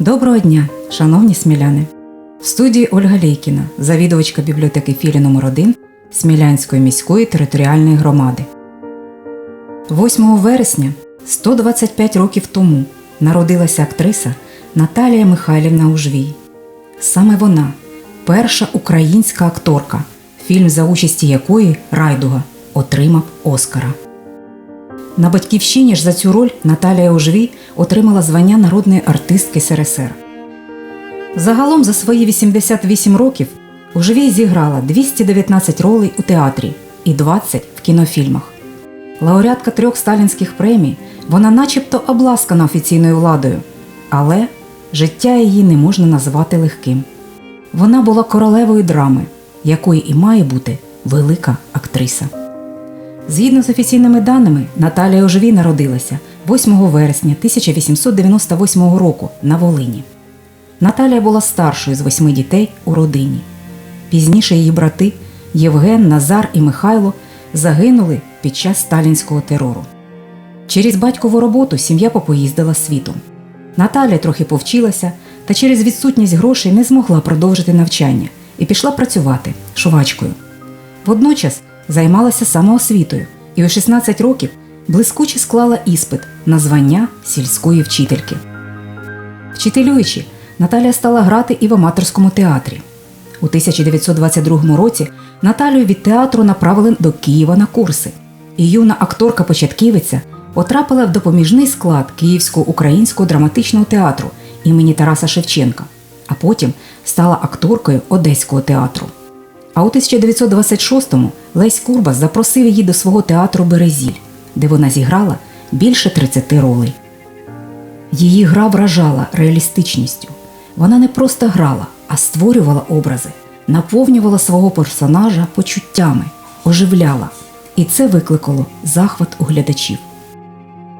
Доброго дня, шановні сміляни! В студії Ольга Лейкіна, завідувачка бібліотеки філії номер 1 Смілянської міської територіальної громади. 8 вересня 125 років тому народилася актриса Наталія Михайлівна Ужвій. Саме вона перша українська акторка, фільм за участі якої Райдуга отримав Оскара. На батьківщині ж за цю роль Наталія Ужвій отримала звання народної артистки СРСР. Загалом за свої 88 років Ужвій зіграла 219 ролей у театрі і 20 в кінофільмах. Лауреатка трьох сталінських премій, вона начебто обласкана офіційною владою, але життя її не можна назвати легким. Вона була королевою драми, якою і має бути велика актриса. Згідно з офіційними даними, Наталія Ожвій народилася 8 вересня 1898 року на Волині. Наталія була старшою з восьми дітей у родині. Пізніше її брати Євген, Назар і Михайло загинули під час сталінського терору. Через батькову роботу сім'я попоїздила світом. Наталя трохи повчилася та через відсутність грошей не змогла продовжити навчання і пішла працювати шувачкою. Водночас займалася самоосвітою і у 16 років блискуче склала іспит на звання сільської вчительки. Вчителюючи, Наталія стала грати і в аматорському театрі. У 1922 році Наталію від театру направили до Києва на курси, і юна акторка-початківиця потрапила в допоміжний склад Київського українського драматичного театру імені Тараса Шевченка, а потім стала акторкою Одеського театру. А у 1926-му Лесь Курбас запросив її до свого театру Березіль, де вона зіграла більше 30 ролей. Її гра вражала реалістичністю. Вона не просто грала, а створювала образи, наповнювала свого персонажа почуттями, оживляла, і це викликало захват у глядачів.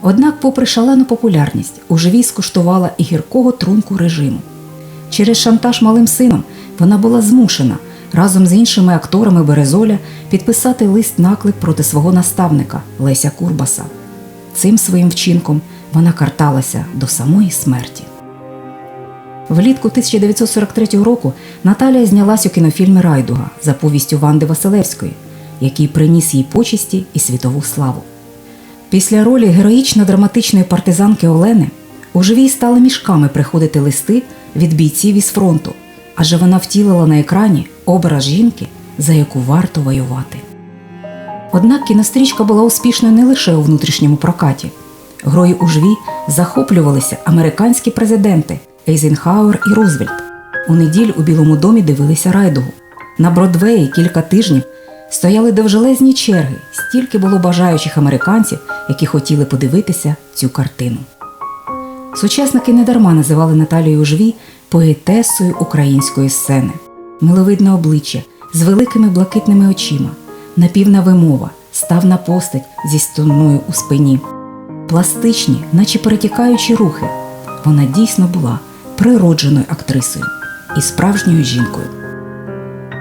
Однак, попри шалену популярність, у живій скуштувала і гіркого трунку режиму. Через шантаж малим сином вона була змушена разом з іншими акторами Березоля підписати лист наклик проти свого наставника Леся Курбаса. Цим своїм вчинком вона карталася до самої смерті. Влітку 1943 року Наталія знялась у кінофільмі Райдуга за повістю Ванди Василевської, який приніс їй почесті і світову славу. Після ролі героїчно-драматичної партизанки Олени у живій стали мішками приходити листи від бійців із фронту, адже вона втілила на екрані образ жінки, за яку варто воювати. Однак кінострічка була успішною не лише у внутрішньому прокаті. Грою у жві захоплювалися американські президенти Ейзенхауер і Рузвельт. У неділю у Білому домі дивилися райдугу. На Бродвеї кілька тижнів стояли довжелезні черги, стільки було бажаючих американців, які хотіли подивитися цю картину. Сучасники недарма називали Наталію Ужвій поетесою української сцени, миловидне обличчя з великими блакитними очима, напівна вимова, ставна постать зі стоною у спині, пластичні, наче перетікаючі рухи. Вона дійсно була природженою актрисою і справжньою жінкою.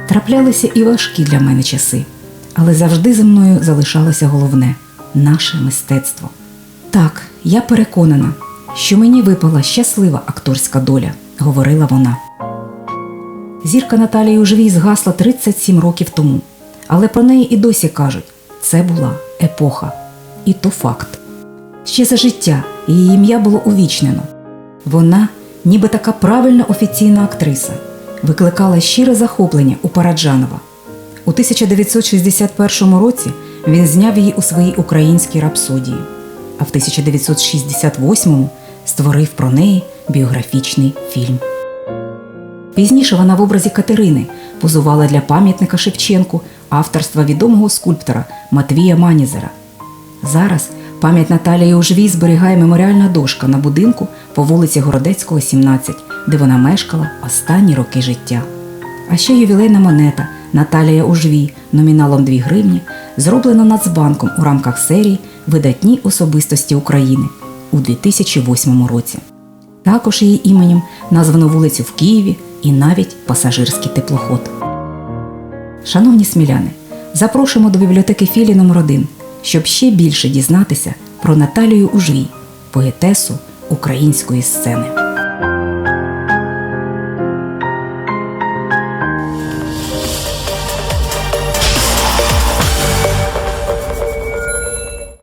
Траплялися і важкі для мене часи, але завжди зі мною залишалося головне наше мистецтво. Так, я переконана, що мені випала щаслива акторська доля, говорила вона. Зірка Наталії Ужвій згасла 37 років тому, але про неї і досі кажуть це була епоха, і то факт. Ще за життя її ім'я було увічнено. Вона, ніби така правильна офіційна актриса, викликала щире захоплення у Параджанова. У 1961 році він зняв її у своїй українській рапсодії, а в 1968 створив про неї біографічний фільм. Пізніше вона в образі Катерини позувала для пам'ятника Шевченку авторства відомого скульптора Матвія Манізера. Зараз пам'ять Наталії Ужвій зберігає меморіальна дошка на будинку по вулиці Городецького, 17, де вона мешкала останні роки життя. А ще ювілейна монета Наталія Ужвій номіналом 2 гривні зроблена Нацбанком у рамках серії Видатні особистості України у 2008 році. Також її іменем названо вулицю в Києві і навіть пасажирський теплоход. Шановні сміляни, запрошуємо до бібліотеки філії номер 1 щоб ще більше дізнатися про Наталію Ужвій, поетесу української сцени.